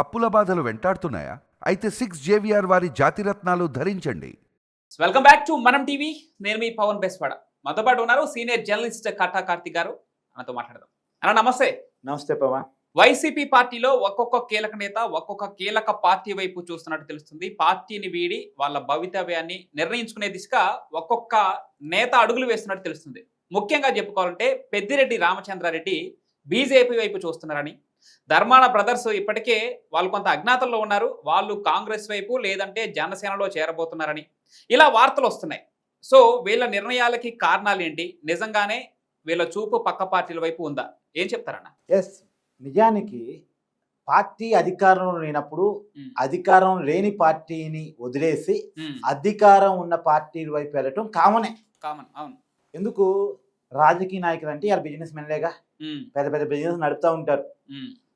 అప్పుల బాధలు వెంటాడుతున్నాయా? అయితే సిక్స్ జేవిఆర్ వారి జాతిరత్నాలు ధరించండి. వెల్కమ్ బ్యాక్ టు మనం టీవీ నేను మీ పవన్ బెస్వాడ. మనతో పాటు ఉన్నారు సీనియర్ జర్నలిస్ట్ కట్టా కార్తిక్ గారు. మనతో మాట్లాడదాం. అన్న నమస్తే. నమస్తే పవన్. వైసీపీ పార్టీలో ఒక్కొక్క కీలక నేత ఒక్కొక్క కీలక పార్టీ వైపు చూస్తున్నట్టు తెలుస్తుంది. పార్టీని వీడి వాళ్ళ భవితవ్యాన్ని నిర్ణయించుకునే దిశగా ఒక్కొక్క నేత అడుగులు వేస్తున్నట్టు తెలుస్తుంది. ముఖ్యంగా చెప్పుకోవాలంటే పెద్దిరెడ్డి రామచంద్రారెడ్డి బీజేపీ వైపు చూస్తున్నారని. ధర్మాన బ్రదర్స్ ఇప్పటికే వాళ్ళు కొంత అజ్ఞాతంలో ఉన్నారు. వాళ్ళు కాంగ్రెస్ వైపు లేదంటే జనసేనలో చేరబోతున్నారని. ఇలా వార్తలు వస్తున్నాయి. సో వీళ్ళ నిర్ణయాలకి కారణాలు ఏంటి? నిజంగానే వీళ్ళ చూపు పక్క పార్టీల వైపు ఉందా? ఏం చెప్తారన్న? ఎస్ నిజానికి పార్టీ అధికారంలో లేనప్పుడు అధికారం లేని పార్టీని వదిలేసి అధికారం ఉన్న పార్టీల వైపు వెళ్ళటం కామనే. కామన్. అవును. ఎందుకు? రాజకీయ నాయకులు అంటే బిజినెస్ మెన్లేగా పెద్ద పెద్ద బిజినెస్ నడుపుతూ ఉంటారు.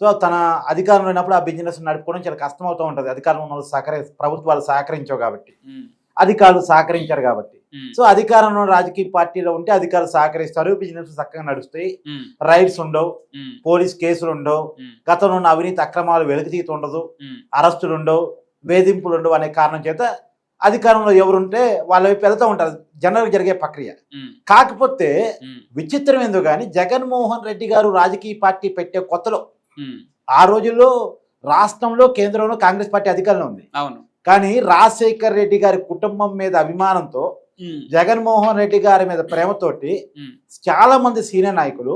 సో తన అధికారం లేనప్పుడు ఆ బిజినెస్ నడుపుకోవడం చాలా కష్టం అవుతూ ఉంటుంది. అధికారం ఉన్న వాళ్ళు సహకరి ప్రభుత్వాలు సహకరించవు కాబట్టి. అధికారులు సహకరించారు కాబట్టి. సో అధికారంలో రాజకీయ పార్టీలో ఉంటే అధికారులు సహకరిస్తారు. బిజినెస్ చక్కగా నడుస్తాయి. రైడ్స్ ఉండవు. పోలీస్ కేసులు ఉండవు. గతంలో ఉన్న అవినీతి అక్రమాలు వెలుగుతీత ఉండదు. అరెస్టులు ఉండవు. వేధింపులు ఉండవు అనే కారణం చేత అధికారంలో ఎవరుంటే వాళ్ళ వైపు వెళ్తూ ఉంటారు. జనరల్ జరిగే ప్రక్రియ. కాకపోతే విచిత్రం ఎందుకు కానీ జగన్మోహన్ రెడ్డి గారు రాజకీయ పార్టీ పెట్టే కొత్తలో ఆ రోజుల్లో రాష్ట్రంలో కేంద్రంలో కాంగ్రెస్ పార్టీ అధికారంలో ఉంది. అవును. కానీ రాజశేఖర్ రెడ్డి గారి కుటుంబం మీద అభిమానంతో జగన్మోహన్ రెడ్డి గారి మీద ప్రేమతోటి చాలా మంది సీనియర్ నాయకులు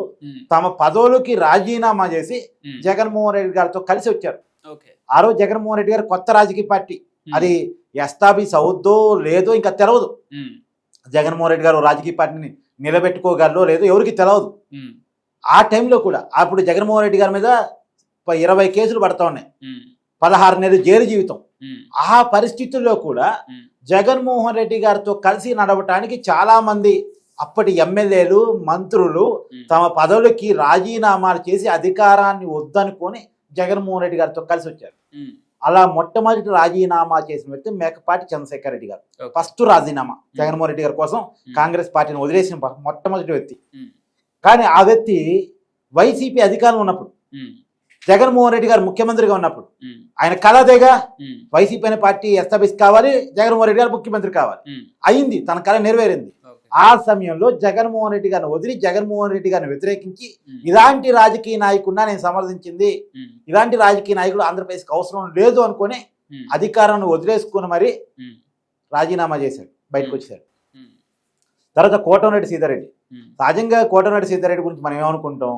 తమ పదవులకి రాజీనామా చేసి జగన్మోహన్ రెడ్డి గారితో కలిసి వచ్చారు. ఆ రోజు జగన్మోహన్ రెడ్డి గారు కొత్త రాజకీయ పార్టీ. అది ఎస్టాబ్లిష్ అవుద్దో లేదో ఇంకా తెలవదు. జగన్మోహన్ రెడ్డి గారు రాజకీయ పార్టీని నిలబెట్టుకోగలరో లేదో ఎవరికి తెలవదు. ఆ టైంలో కూడా అప్పుడు జగన్మోహన్ రెడ్డి గారి మీద ఇరవై కేసులు పడతా ఉన్నాయి. పదహారు నెలలు జైలు జీవితం. ఆ పరిస్థితుల్లో కూడా జగన్మోహన్ రెడ్డి గారితో కలిసి నడవటానికి చాలా మంది అప్పటి ఎమ్మెల్యేలు మంత్రులు తమ పదవులకి రాజీనామాలు చేసి అధికారాన్ని వద్దనుకొని జగన్మోహన్ రెడ్డి గారితో కలిసి వచ్చారు అలా మొట్టమొదటి రాజీనామా చేసిన వ్యక్తి మేకపాటి చంద్రశేఖర్ రెడ్డి గారు. ఫస్ట్ రాజీనామా జగన్మోహన్ రెడ్డి గారి కోసం కాంగ్రెస్ పార్టీని వదిలేసిన మొట్టమొదటి వ్యక్తి. కానీ ఆ వ్యక్తి వైసీపీ అధికారంలో ఉన్నప్పుడు జగన్మోహన్ రెడ్డి గారు ముఖ్యమంత్రిగా ఉన్నప్పుడు ఆయన కలదేగా ఉమ్, వైసీపీ అనే పార్టీ ఎస్టాబ్లిష్ కావాలి జగన్మోహన్ రెడ్డి గారు ముఖ్యమంత్రి కావాలి. అయింది తన కళ నెరవేరింది. ఆ సమయంలో జగన్మోహన్ రెడ్డి గారిని వదిలి జగన్మోహన్ రెడ్డి గారిని వ్యతిరేకించి ఇలాంటి రాజకీయ నాయకుడినా నేను సమర్థించింది. ఇలాంటి రాజకీయ నాయకుడు ఆంధ్రప్రదేశ్కి అవసరం లేదు అనుకుని అధికారాన్ని వదిలేసుకుని మరి రాజీనామా చేశాడు బయటకు ఉమ్, తర్వాత కోటమిరెడ్డి సీతారెడ్డి. సహజంగా కోటమిరెడ్డి సీతారెడ్డి గురించి మనం ఏమనుకుంటాం?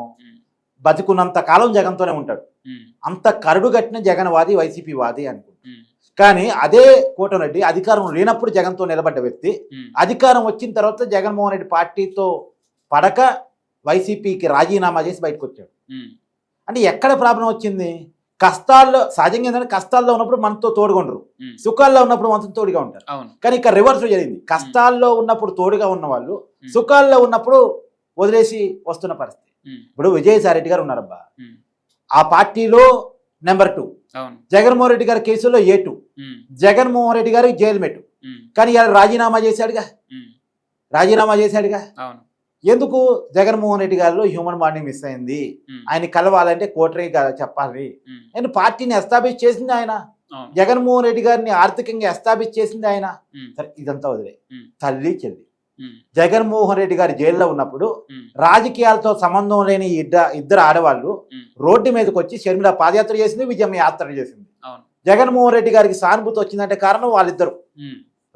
బతుకున్నంత కాలం జగన్తోనే ఉంటాడు. అంత కరడు కట్టిన జగన్ వాది వైసీపీ వాది అనుకుంటాం. కానీ అదే కోటమిరెడ్డి అధికారం లేనప్పుడు జగన్తో నిలబడ్డ వ్యక్తి. అధికారం వచ్చిన తర్వాత జగన్మోహన్ రెడ్డి పార్టీతో పడక వైసీపీకి రాజీనామా చేసి బయటకు వచ్చాడు. అంటే ఎక్కడ ప్రాబ్లం వచ్చింది? కష్టాల్లో సహజంగా ఏంటంటే కష్టాల్లో ఉన్నప్పుడు మనతో తోడుగా ఉండరు ఉమ్, సుఖాల్లో ఉన్నప్పుడు మనతో తోడుగా ఉంటారు. కానీ ఇక్కడ రివర్స్ జరిగింది. కష్టాల్లో ఉన్నప్పుడు తోడుగా ఉన్న వాళ్ళు సుఖాల్లో ఉన్నప్పుడు వదిలేసి వస్తున్న పరిస్థితి. ఇప్పుడు విజయసాయి రెడ్డి గారు ఉన్నారబ్బా. ఆ పార్టీలో నెంబర్ టూ జగన్మోహన్ రెడ్డి గారి కేసులో ఏ టూ జగన్మోహన్ రెడ్డి గారికి జైలు మెట్టు. కానీ ఇలా రాజీనామా చేశాడుగా? రాజీనామా చేశాడుగా? ఎందుకు జగన్మోహన్ రెడ్డి గారిలో హ్యూమన్ బాండింగ్ మిస్ అయింది? ఆయన కలవాలంటే కోటరీ చెప్పాలి. నేను పార్టీని ఎస్టాబ్లిష్ చేసింది ఆయన. జగన్మోహన్ రెడ్డి గారిని ఆర్థికంగా ఎస్టాబ్లిష్ చేసింది ఆయన. ఇదంతా వదిలే. తల్లి చెల్లి. జగన్మోహన్ రెడ్డి గారి జైల్లో ఉన్నప్పుడు రాజకీయాలతో సంబంధం లేని ఇద్ద ఇద్దరు ఆడవాళ్ళు రోడ్డు మీదకి వచ్చి షర్మిల పాదయాత్ర చేసింది విజయం యాత్ర చేసింది. జగన్మోహన్ రెడ్డి గారికి సానుభూతి వచ్చిందంటే కారణం వాళ్ళిద్దరు.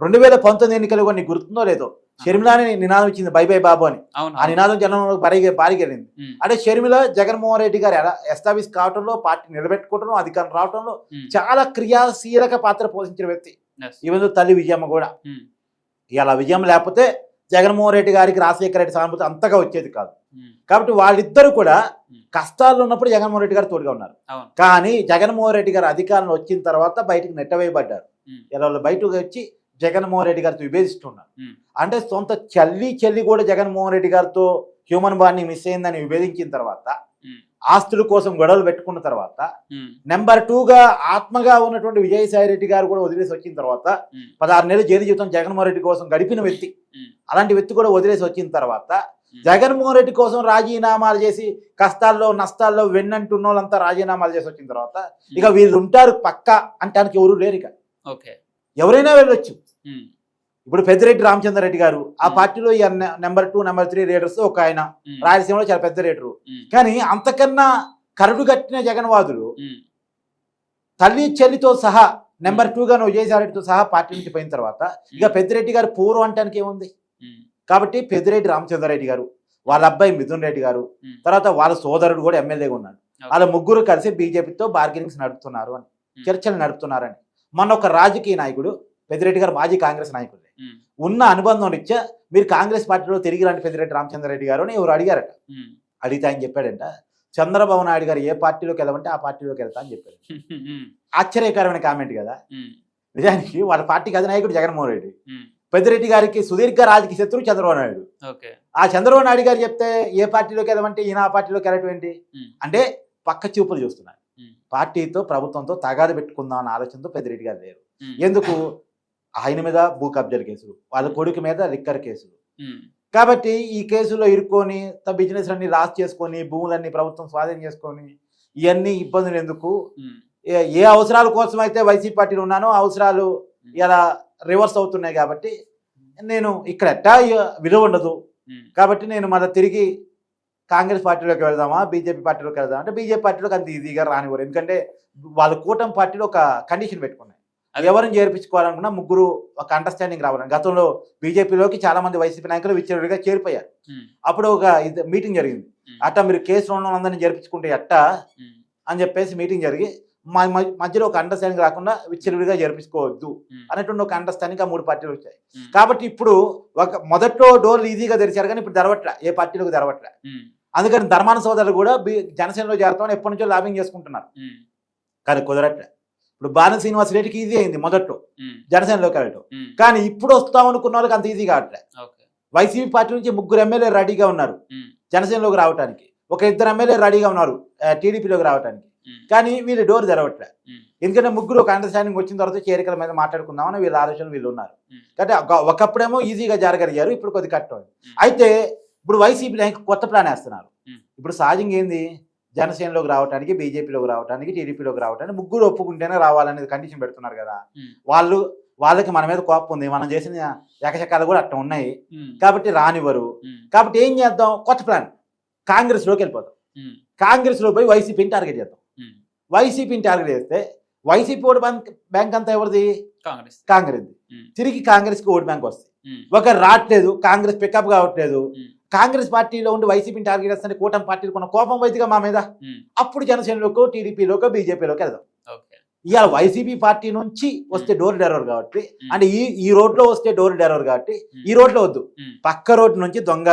రెండు వేల పంతొమ్మిది ఎన్నికలు కొన్ని గుర్తుందో లేదో? షర్మిలాని నినాదం ఇచ్చింది బై బై బాబు అని. ఆ నినాదం జనంలో భారీగా భారీగెళ్ళింది ఉమ్, అంటే షర్మిల జగన్మోహన్ రెడ్డి గారు ఎలా ఎస్టాబ్లిష్ కావడంలో పార్టీ నిలబెట్టుకోవడంలో అధికారం రావడంలో చాలా క్రియాశీలక పాత్ర పోషించిన వ్యక్తి. ఈవెన్ తల్లి విజయమ్మ కూడా. ఇలా విజయం లేకపోతే జగన్మోహన్ రెడ్డి గారికి రాజశేఖర రెడ్డి సానుభూతి అంతగా వచ్చేది కాదు. కాబట్టి వాళ్ళిద్దరూ కూడా. కష్టాల్లో ఉన్నప్పుడు జగన్మోహన్ రెడ్డి గారు తోడుగా ఉన్నారు. కానీ జగన్మోహన్ రెడ్డి గారు అధికారంలో వచ్చిన తర్వాత బయటకు నెట్టవేయబడ్డారు. ఇలా బయటకు వచ్చి జగన్మోహన్ రెడ్డి గారితో విభేదిస్తున్నారు అంటే సొంత చెల్లి చెల్లి కూడా జగన్మోహన్ రెడ్డి గారితో హ్యూమన్ బాండింగ్ మిస్ అయిందని విభేదించిన తర్వాత ఆస్తుల కోసం గొడవలు పెట్టుకున్న తర్వాత నెంబర్ టూగా ఆత్మగా ఉన్నటువంటి విజయసాయి రెడ్డి గారు కూడా వదిలేసి వచ్చిన తర్వాత పదహారు నెలలు జైలు జీవితం జగన్మోహన్ రెడ్డి కోసం గడిపిన వ్యక్తి. అలాంటి వ్యక్తి కూడా వదిలేసి వచ్చిన తర్వాత. జగన్మోహన్ రెడ్డి కోసం రాజీనామాలు చేసి కష్టాల్లో నష్టాల్లో వెన్నంటున్న వాళ్ళంతా రాజీనామాలు చేసి వచ్చిన తర్వాత ఇక వీళ్ళు ఉంటారు పక్క అంటానికి ఎవరు లేరు ఇక. ఓకే. ఎవరైనా వెళ్ళొచ్చు. ఇప్పుడు పెద్దిరెడ్డి రామచంద్రరెడ్డి గారు ఆ. పార్టీలో number two number three leaders ఒక ఆయన. రాయలసీమలో చాలా పెద్ద ఉమ్. కానీ అంతకన్నా కరడు కట్టిన జగన్వాదులు. తల్లి చెల్లితో సహా నెంబర్ టూగా నువ్వు విజయసాయిరెడ్డితో సహా పార్టీ నుంచి పోయిన తర్వాత ఇక పెద్దిరెడ్డి గారు పూర్వం అంటానికి ఏముంది. కాబట్టి పెద్దిరెడ్డి రామచంద్రారెడ్డి గారు వాళ్ళ అబ్బాయి మిథున్ రెడ్డి గారు. తర్వాత వాళ్ళ సోదరుడు కూడా ఎమ్మెల్యేగా ఉన్నాడు. వాళ్ళ ముగ్గురు కలిసి బీజేపీతో బార్గెనింగ్స్ నడుపుతున్నారు అని. చర్చలు నడుపుతున్నారని మొన్న ఒక రాజకీయ నాయకుడు పెద్దిరెడ్డి గారు మాజీ కాంగ్రెస్ నాయకుడు. ఉన్న అనుబంధం రీత్యా మీరు కాంగ్రెస్ పార్టీలో తిరిగి రండి పెద్దిరెడ్డి రామచంద్రారెడ్డి గారు అని ఎవరు అడిగారట. అడిగితే ఆయన చెప్పాడంట చంద్రబాబు నాయుడు గారు ఏ పార్టీలోకి వెళ్ళమంటే ఆ పార్టీలోకి వెళ్తా అని చెప్పాడు. ఆశ్చర్యకరమైన కామెంట్ కదా. నిజానికి వాళ్ళ పార్టీకి అధినాయకుడు జగన్మోహన్ రెడ్డి. పెద్దిరెడ్డి గారికి సుదీర్ఘ రాజకీయ శత్రువు చంద్రబాబు నాయుడు ఆ చంద్రబాబు నాయుడు గారు చెప్తే ఏ పార్టీలోకి వెళ్ళమంటే ఈయన ఆ పార్టీలోకి వెళ్ళటం ఏంటి ఉమ్. అంటే పక్క చూపులు చూస్తున్నారు. పార్టీతో ప్రభుత్వంతో తగాదు పెట్టుకుందాం అన్న ఆలోచనతో పెద్దిరెడ్డి గారు లేరు. ఎందుకు ఆయన మీద భూ కబ్జాల కేసులు వాళ్ళ కొడుకు మీద లిక్కర్ కేసులు. కాబట్టి ఈ కేసులో ఇరుక్కొని తమ బిజినెస్ అన్ని లాస్ చేసుకొని భూములన్నీ ప్రభుత్వం స్వాధీనం చేసుకొని ఇవన్నీ ఇబ్బందులు ఎందుకు. ఏ- అవసరాల కోసం అయితే వైసీపీ పార్టీలో ఉన్నానో అవసరాలు ఇలా రివర్స్ అవుతున్నాయి కాబట్టి నేను ఇక్కడ ఎట్టా విలువ ఉండదు. కాబట్టి నేను మళ్ళీ తిరిగి కాంగ్రెస్ పార్టీలోకి వెళ్దామా బీజేపీ పార్టీలోకి వెళ్దామా అంటే బీజేపీ పార్టీలోకి అంత ఈజీగా రానివ్వరు ఎందుకంటే వాళ్ళ కూటమి పార్టీలో ఒక కండిషన్ పెట్టుకున్నాయి. ఎవరిని చేర్పించుకోవాలనుకున్నా ముగ్గురు ఒక అండర్స్టాండింగ్ రావాలని గతంలో బీజేపీలోకి చాలా మంది వైసీపీ నాయకులు విచ్చలవిడిగా చేరిపోయారు. అప్పుడు ఒక ఇది మీటింగ్ జరిగింది. అట్టా మీరు కేసులో ఉన్న వాళ్ళందరినీ చేర్పించుకుంటే ఎట్టా. అని చెప్పేసి మీటింగ్ జరిగి మధ్యలో ఒక అండర్స్టాండింగ్ రాకుండా విచ్చలవిడిగా జరిపించుకోవద్దు. అనేటువంటి ఒక అండర్స్టాండింగ్ ఆ మూడు పార్టీలు వచ్చాయి. కాబట్టి ఇప్పుడు ఒక మొదట్లో డోర్లు ఈజీగా తెరిచారు కానీ ఇప్పుడు తెరవట్లే ఏ పార్టీలకు తెరవట్లే. అందుకని ధర్మాన సోదరులు కూడా జనసేనలో చేరతామని ఎప్పటి నుంచో లాబింగ్ చేసుకుంటున్నారు. కానీ కుదరట్లే ఇప్పుడు బాణ శ్రీనివాస్ రెడ్డికి ఈజీ అయింది మొదట్లో. జనసేనలోకి వెళ్ళటం. కానీ ఇప్పుడు వస్తాం అనుకున్న వాళ్ళకి అంత ఈజీ కావట్లే వైసీపీ పార్టీ నుంచి ముగ్గురు ఎమ్మెల్యే రెడీగా ఉన్నారు. జనసేనలోకి రావడానికి ఒక ఇద్దరు ఎమ్మెల్యే రెడీగా ఉన్నారు టీడీపీలోకి రావడానికి. కానీ వీళ్ళు డోర్ తెరవట్లే. ఎందుకంటే ముగ్గురు ఒక అండర్స్టాండింగ్ వచ్చిన తర్వాత చేరికల మీద మాట్లాడుకుందామని వీళ్ళ ఆలోచన వీళ్ళు ఉన్నారు. కాబట్టి ఒక- ఒకప్పుడేమో ఈజీగా జరగలిగారు ఇప్పుడు కొద్ది కట్టం. అయితే ఇప్పుడు వైసీపీ కొత్త ప్లాన్ వేస్తున్నారు. ఇప్పుడు సహజంగా ఏంది జనసేనలోకి రావడానికి బీజేపీలోకి రావడానికి టీడీపీలోకి రావడానికి ముగ్గురు ఒప్పుకుంటేనే రావాలనేది కండిషన్ పెడుతున్నారు కదా. వాళ్ళు వాళ్ళకి మన మీద కోపం ఉంది మనం చేసిన ఏకచకాలు కూడా అట్లా ఉన్నాయి. కాబట్టి రానివ్వరు. కాబట్టి ఏం చేద్దాం కొత్త ప్లాన్ కాంగ్రెస్లోకి వెళ్ళిపోతాం ఉమ్. కాంగ్రెస్లో పోయి వైసీపీని టార్గెట్ చేద్దాం. వైసీపీని టార్గెట్ చేస్తే వైసీపీ ఓటు బ్యాంక్ బ్యాంక్ అంతా ఎవరిది కాంగ్రెస్ కాంగ్రెస్. తిరిగి కాంగ్రెస్కి ఓటు బ్యాంక్ వస్తుంది. ఒకరు రావట్లేదు కాంగ్రెస్ పికప్ కావట్లేదు. కాంగ్రెస్ పార్టీలో ఉండి వైసీపీని టార్గెట్ చేస్తే కూటమి పార్టీలు కొన్న కోపం వైద్యగా మా మీద. అప్పుడు జనసేనలోకో టీడీపీలోకో బీజేపీలోకి వెళ్దాం. ఇవాళ వైసీపీ పార్టీ నుంచి వస్తే డోర్ డెరవర్ కాబట్టి. అంటే ఈ ఈ రోడ్లో వస్తే డోర్ డెరవర్ కాబట్టి. ఈ రోడ్లో వద్దు. ఉమ్. పక్క రోడ్డు నుంచి దొంగ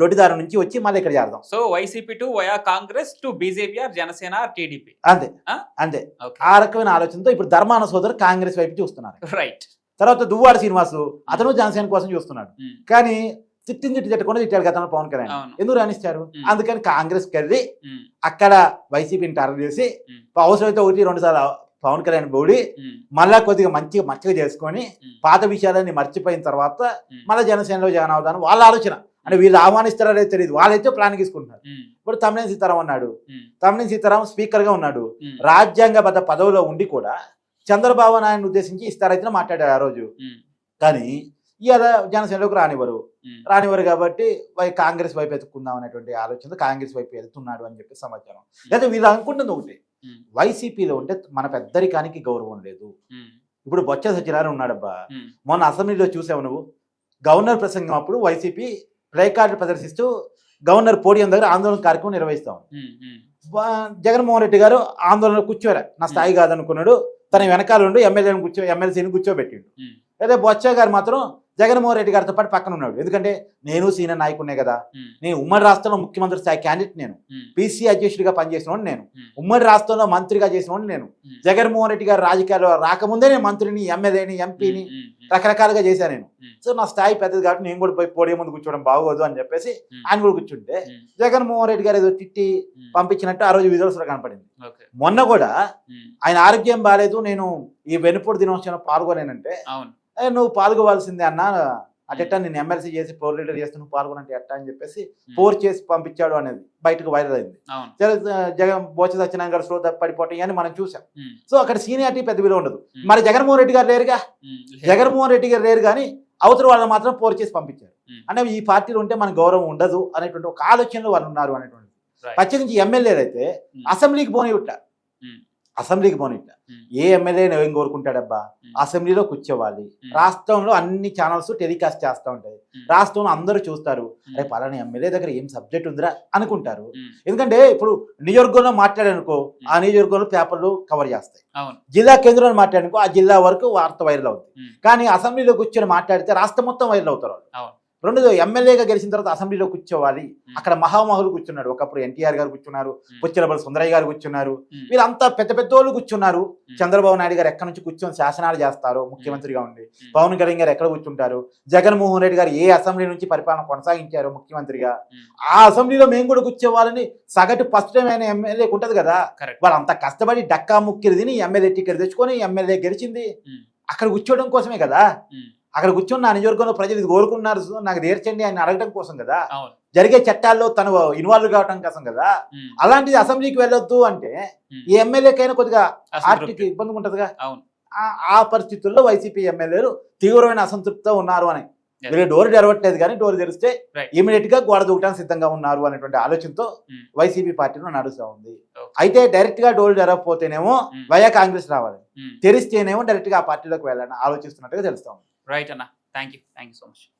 దొడ్డిదారు నుంచి వచ్చి మళ్ళీ ఇక్కడ చేద్దాం so YCP to via Congress to BJP or Janasena or TDP? అంతే? అంతే. ఆ రకమైన ఆలోచనతో ఇప్పుడు ధర్మాన సోదరు కాంగ్రెస్ వైపు చూస్తున్నారు. రైట్ తర్వాత దువ్వాడ శ్రీనివాసు అతను జనసేన కోసం చూస్తున్నాడు. కానీ తిట్టిన తిట్టి తిట్టకుండా తిట్టాడు గతంలో పవన్ కళ్యాణ్ ఎందుకు రాణిస్తారు. అందుకని కాంగ్రెస్ ఉమ్. అక్కడ వైసీపీని టార్గెట్ చేసి. అవసరమైతే ఒకటి రెండు సార్లు పవన్ కళ్యాణ్ బోడి. మళ్ళా కొద్దిగా మంచిగా మచ్చగా చేసుకొని. పాత విషయాలన్నీ మర్చిపోయిన తర్వాత. మళ్ళీ జనసేనలో జాయిన్ అవుతాను వాళ్ళ ఆలోచన అంటే వీళ్ళు ఆహ్వానిస్తారో తెలియదు వాళ్ళైతే ప్లాన్ తీసుకుంటున్నారు. ఇప్పుడు తమ్మినేని సీతారాం అన్నాడు. తమ్మినేని సీతారాం స్పీకర్గా ఉన్నాడు. రాజ్యాంగబద్ధ పదవిలో ఉండి కూడా చంద్రబాబు నాయుడు ఉద్దేశించి ఇస్తారైతే మాట్లాడారు ఆ రోజు. కానీ ఇవాళ జనసేనలోకి రానివ్వరు. రానివ్వరు కాబట్టి కాంగ్రెస్ వైపు ఎత్తుకుందాం అనేటువంటి ఆలోచనతో కాంగ్రెస్ వైపు వెళ్తున్నాడు అని చెప్పి సమాచారం అయితే వీళ్ళు అనుకుంటుంది ఒకటి. వైసీపీలో ఉంటే మన పెద్దరికానికి గౌరవం లేదు. ఇప్పుడు బొత్స సత్యనారాయణ ఉన్నాడబ్బా. మొన్న అసెంబ్లీలో చూసావు నువ్వు గవర్నర్ ప్రసంగం అప్పుడు వైసీపీ ప్లే కార్డు ప్రదర్శిస్తూ గవర్నర్ పోడియం దగ్గర ఆందోళన కార్యక్రమం నిర్వహిస్తాం జగన్మోహన్ రెడ్డి గారు ఆందోళన కూర్చోరా నా స్థాయి కాదనుకున్నాడు. తన వెనకాల ఉండి ఎమ్మెల్యేని కూర్చో ఎమ్మెల్సీని కూర్చోబెట్టిండు. అదే బొత్స గారు మాత్రం జగన్మోహన్ రెడ్డి గారితో పాటు పక్కన ఉన్నాడు ఎందుకంటే నేను సీనియర్ నాయకుడినే కదా. నేను ఉమ్మడి రాష్ట్రంలో ముఖ్యమంత్రి స్థాయి క్యాండిడేట్ నేను. పీసీ అధ్యక్షుడిగా పనిచేసిన నేను ఉమ్. ఉమ్మడి రాష్ట్రంలో మంత్రిగా చేసిన నేను. జగన్మోహన్ రెడ్డి గారు రాజకీయాల్లో రాకముందే నేను మంత్రిని ఎమ్మెల్యేని ఎంపీని. రకరకాలుగా చేశాను నేను. సో నా స్థాయి పెద్దది కాబట్టి నేను కూడా పోయి పోడియం ముందు కూర్చోవడం బాగోదు అని చెప్పేసి. ఆయన కూడా కూర్చుంటే. జగన్మోహన్ రెడ్డి గారు ఏదో తిట్టి. పంపించినట్టు ఆ రోజు విజువల్స్లో కనపడింది మొన్న కూడా. ఆయన ఆరోగ్యం బాగాలేదు నేను ఈ వెనుపూడి దినోత్సవం పాల్గొనేనంటే "ఏ, నువ్వు పాల్గొవాల్సిందే అన్న. అట్టెట్టా నేను ఎమ్మెల్సీ చేసి పోర్ లీడర్ చేస్తూ నువ్వు పాల్గొనంటే ఎట్టా అని చెప్పేసి పోర్ చేసి పంపించాడు అనేది బయటకు వైరల్ అయింది. జగన్ బోచ సత్యనారాయణ గారు శ్రోత పడిపోవటం అని మనం చూసాం. సో అక్కడ సీనియారిటీ పెద్ద విలువ ఉండదు. మరి జగన్మోహన్ రెడ్డి గారు లేరుగా? జగన్మోహన్ రెడ్డి గారు లేరు కానీ అవతల వాళ్ళు మాత్రం పోర్ చేసి పంపించారు. అంటే ఈ పార్టీలో ఉంటే మన గౌరవం ఉండదు అనేటువంటి ఒక ఆలోచనలో వాళ్ళు ఉన్నారు అనేటువంటి. ప్రత్యేకించి ఎమ్మెల్యేలు అయితే. అసెంబ్లీకి పోనివిట్ట ఉమ్. అసెంబ్లీకి పోనివిట్ట ఉమ్. ఏ ఎమ్మెల్యే ఏం కోరుకుంటాడబ్బా. అసెంబ్లీలో కూర్చోవాలి. రాష్ట్రంలో అన్ని ఛానల్స్ టెలికాస్ట్ చేస్తూ ఉంటాయి. రాష్ట్రంలో అందరూ చూస్తారు. అరే పలానా ఎమ్మెల్యే దగ్గర ఏం సబ్జెక్ట్ ఉందిరా అనుకుంటారు. ఎందుకంటే ఇప్పుడు నియోజకవర్గంలో మాట్లాడానుకో ఆ నియోజకవర్గంలో పేపర్లు కవర్ చేస్తాయి. జిల్లా కేంద్రంలో మాట్లాడానుకో ఆ జిల్లా వరకు వార్త వైరల్ అవుతుంది కానీ అసెంబ్లీలో కూర్చొని మాట్లాడితే రాష్ట్రం మొత్తం వైరల్ అవుతారు. రెండు ఎమ్మెల్యేగా గెలిచిన తర్వాత అసెంబ్లీలో కూర్చోవాలి. అక్కడ మహామహులు కూర్చున్నాడు. ఒకప్పుడు ఎన్టీఆర్ గారు కూర్చున్నారు ఉమ్, పుచ్చలబడి సుందరయ్య గారు కూర్చున్నారు. వీళ్ళంతా పెద్ద పెద్ద వాళ్ళు కూర్చున్నారు చంద్రబాబు నాయుడు గారు ఎక్కడి నుంచి కూర్చొని శాసనాలు చేస్తారు? ముఖ్యమంత్రిగా ఉండి. పవన్ కళ్యాణ్ గారు ఎక్కడ కూర్చుంటారు? జగన్మోహన్ రెడ్డి గారు ఏ అసెంబ్లీ నుంచి పరిపాలన కొనసాగించారు ముఖ్యమంత్రిగా? ఆ అసెంబ్లీలో మేము కూడా కూర్చోవాలని సగటు ఫస్ట్ టైం అయిన ఎమ్మెల్యేకి ఉంటది కదా? కరెక్ట్. వాళ్ళు అంత కష్టపడి డక్కా ముక్కిరి తిని ఎమ్మెల్యే టికెట్ తెచ్చుకొని ఎమ్మెల్యే గెలిచింది. అక్కడ కూర్చోవడం కోసమే కదా? అక్కడ కూర్చొని నా నియోజకవర్గంలో ప్రజలు ఇది కోరుకున్నారు నాకు తీర్చండి అని అడగడం కోసం కదా. జరిగే చట్టాల్లో తను ఇన్వాల్వ్ కావడం కోసం కదా. అలాంటిది అసెంబ్లీకి వెళ్ళొద్దు అంటే ఈ ఎమ్మెల్యేకైనా కొద్దిగా. ఆర్టీకి ఇబ్బంది ఉంటదిగా ఆ- పరిస్థితుల్లో వైసీపీ ఎమ్మెల్యేలు తీవ్రమైన అసంతృప్తితో ఉన్నారు అని. వీళ్ళు డోర్ తెరవట్లేదు కానీ డోర్ తెరిస్తే. ఇమీడియట్గా గోడ దూకడానికి సిద్ధంగా ఉన్నారు అనేటువంటి ఆలోచనతో వైసీపీ పార్టీలో నడుస్తూ ఉంది. అయితే డైరెక్ట్గా డోర్ తెరవకపోతేనేమో వయా కాంగ్రెస్ రావాలి. తెరిస్తేనేమో డైరెక్ట్గా ఆ పార్టీలోకి వెళ్ళాలని ఆలోచిస్తున్నట్టుగా తెలుస్తాం right right anna? Thank you. Thank you so much.